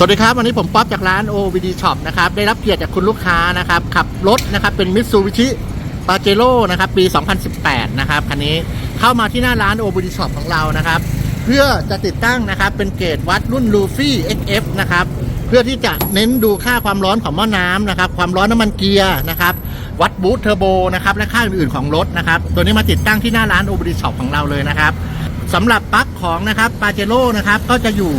สวัสดีครับ วันนี้ผมป๊อปจากร้าน OVD Shop นะครับ ได้รับเกียรติจากคุณลูกค้านะครับ ขับรถนะครับ เป็น Mitsubishi Pajero นะครับ ปี 2018 นะครับ คันนี้เข้ามาที่หน้าร้าน OVD Shop ของเรานะครับ เพื่อจะติดตั้งนะครับ เป็นเกจวัดรุ่น Luffy XF นะครับ เพื่อที่จะเน้นดูค่าความร้อนของหม้อน้ำนะครับ ความร้อนน้ำมันเกียร์นะครับ วัดบูทเทอร์โบนะครับ และค่าอื่นๆของรถนะครับ ตัวนี้มาติดตั้งที่หน้าร้าน OVD Shop ของเราเลยนะครับสำหรับปลั๊กของนะครับปาเจโร่นะครับ ก็จะอยู่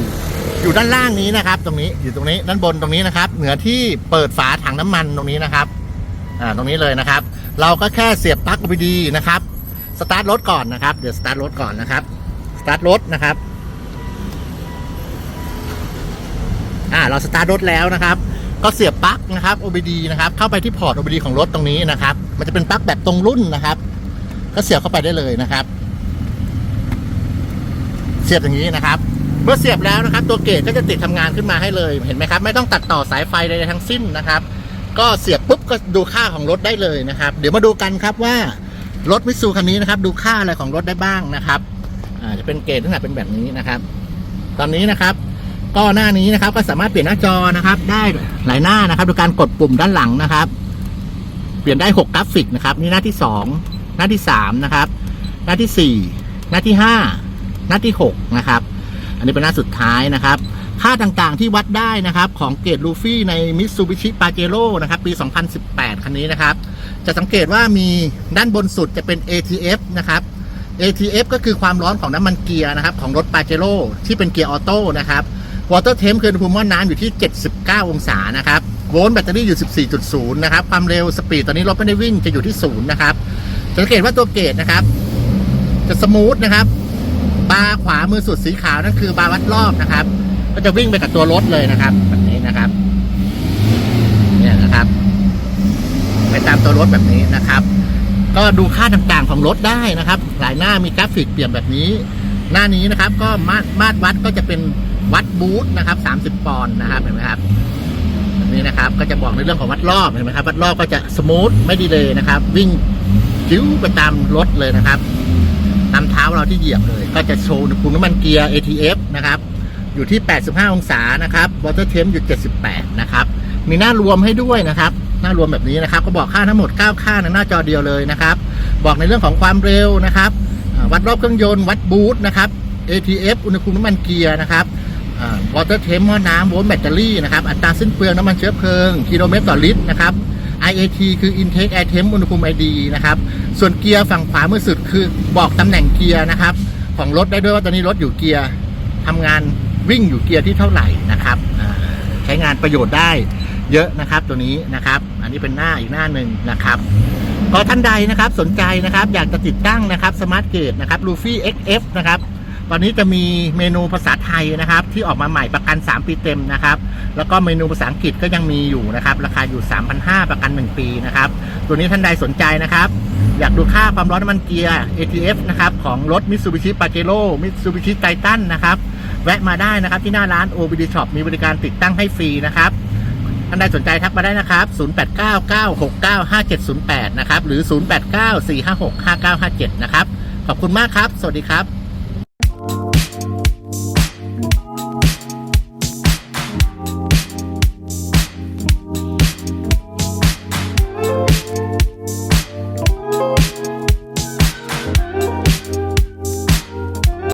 อยู่ด้านล่างนี้นะครับ ตรงนี้อยู่ตรงนี้ด้านบนตรงนี้นะครับ เหนือที่เปิดฝาถังน้ำมันตรงนี้นะครับอ่าตรงนี้เลยนะครับ เราก็แค่เสียบปลั๊ก OBD นะครับสตาร์ทรถก่อนนะครับเดี๋ยวสตาร์ทรถก่อนนะครับสตาร์ทรถนะครับอ่าเราสตาร์ทรถแล้วนะครับ ก็เสียบปลั๊กนะครับ OBD นะครับเข้าไปที่พอร์ต OBD ของรถตรงนี้นะครับ มันจะเป็นปลั๊กแบบตรงรุ่นนะครับ ก็เสียบเข้าไปได้เลยนะครับ เสียบอย่างนี้นะครับ เมื่อเสียบแล้วนะครับ ตัวเกจก็จะติดทำงานขึ้นมาให้เลยเห็นไหมครับ ไม่ต้องตัดต่อสายไฟใดๆทั้งสิ้นนะครับ ก็เสียบปุ๊บก็ดูค่าของรถได้เลยนะครับ เดี๋ยวมาดูกันครับว่ารถมิตซูคันนี้นะครับ ดูค่าอะไรของรถได้บ้างนะครับอาจะเป็นเกจลักษณะเป็นแบบนี้นะครับ ตอนนี้นะครับ ก็หน้านี้นะครับ ก็สามารถเปลี่ยนหน้าจอนะครับ ได้หลายหน้านะครับดูการกดปุ่มด้านหลังนะครับ เปลี่ยนได้หกกราฟิกนะครับ นี่หน้าที่สองหน้าที่สามนะครับ หน้าที่สี่หน้าที่ห้าหน้าที่หกนะครับ อันนี้เป็นหน้าสุดท้ายนะครับ ค่าต่างๆที่วัดได้นะครับของเกรดลูฟี่ใน Mitsubishi Pajero นะครับปี 2018 คันนี้นะครับ จะสังเกตว่ามีด้านบนสุดจะเป็น ATF นะครับ ATF ก็คือความร้อนของน้ำมันเกียร์นะครับของรถ Pajero ที่เป็นเกียร์ออโต้นะครับ Water Temp คืออุณหภูมิหม้อน้ำอยู่ที่ 79 องศานะครับโวลต์แบตเตอรี่อยู่ 14.0 นะครับ ความเร็วสปีดตอนนี้รถไม่ได้วิ่งจะอยู่ที่ 0 นะครับ สังเกตว่าตัวเกรดนะครับ จะสมูทนะครับ บาร์ขวามือสุดสีขาวนั่นคือบาร์วัดรอบนะครับ ก็จะวิ่งไปกับตัวรถเลยนะครับแบบนี้นะครับเนี่ยนะครับ ไปตามตัวรถแบบนี้นะครับ ก็ดูค่าต่างๆของรถได้นะครับ หลายหน้ามีกราฟิกเปลี่ยนแบบนี้ หน้านี้นะครับ ก็มาตรมาตรวัดก็จะเป็นวัดบูทนะครับ30ปอนด์นะครับเห็นไหมครับแบบนี้นะครับ ก็จะบอกในเรื่องของวัดรอบเห็นไหมครับวัดรอบก็จะสมูทไม่ดีเลยนะครับ วิ่งจิ้วไปตามรถเลยนะครับ เราที่เหยียบเลย ก็จะโชว์อุณหภูมิน้ำมันเกียร์ ATF นะครับ อยู่ที่ 85 องศานะครับ Water Temp อยู่ 78 นะครับ มีหน้ารวมให้ด้วยนะครับ หน้ารวมแบบนี้นะครับ ก็บอกค่าทั้งหมด 9 ค่าในหน้าจอเดียวเลยนะครับ บอกในเรื่องของความเร็วนะครับ วัดรอบเครื่องยนต์ วัดบูทนะครับ ATF อุณหภูมิน้ำมันเกียร์นะครับวอ่า Water Temp หม้อน้ำโวลต์แบตเตอรี่นะครับ อัตราสิ้นเปลืองน้ำมันเชื้อเพลิง กิโลเมตรต่อลิตรนะครับ IAT คือ Intake Air Temp อุณหภูมิ ID นะครับ ส่วนเกียร์ฝั่งขวามือสุดคือบอกตำแหน่งเกียร์นะครับ ของรถได้ด้วยว่าตอนนี้รถอยู่เกียร์ทำงานวิ่งอยู่เกียร์ที่เท่าไหร่นะครับใช้งานประโยชน์ได้เยอะนะครับตัวนี้นะครับ อันนี้เป็นหน้าอีกหน้าหนึ่งนะครับก็ท่านใดนะครับสนใจนะครับ อยากจะติดตั้งนะครับสมาร์ทเกตนะครับลูฟี่ XF นะครับ ตอนนี้จะมีเมนูภาษาไทยนะครับ ที่ออกมาใหม่ประกัน 3 ปีเต็มนะครับ แล้วก็เมนูภาษาอังกฤษก็ยังมีอยู่นะครับ ราคาอยู่ 3,500 ประกัน 1 ปีนะครับ ตัวนี้ท่านใดสนใจนะครับ อยากดูค่าความร้อนน้ำมันเกียร์ ATF นะครับของรถ Mitsubishi Pajero Mitsubishi Titan นะครับ แวะมาได้นะครับที่หน้าร้าน OBD Shop มีบริการติดตั้งให้ฟรีนะครับท่านใดสนใจทักมาได้นะครับ 0899695708 นะครับ หรือ 0894565957 นะครับ ขอบคุณมากครับ สวัสดีครับ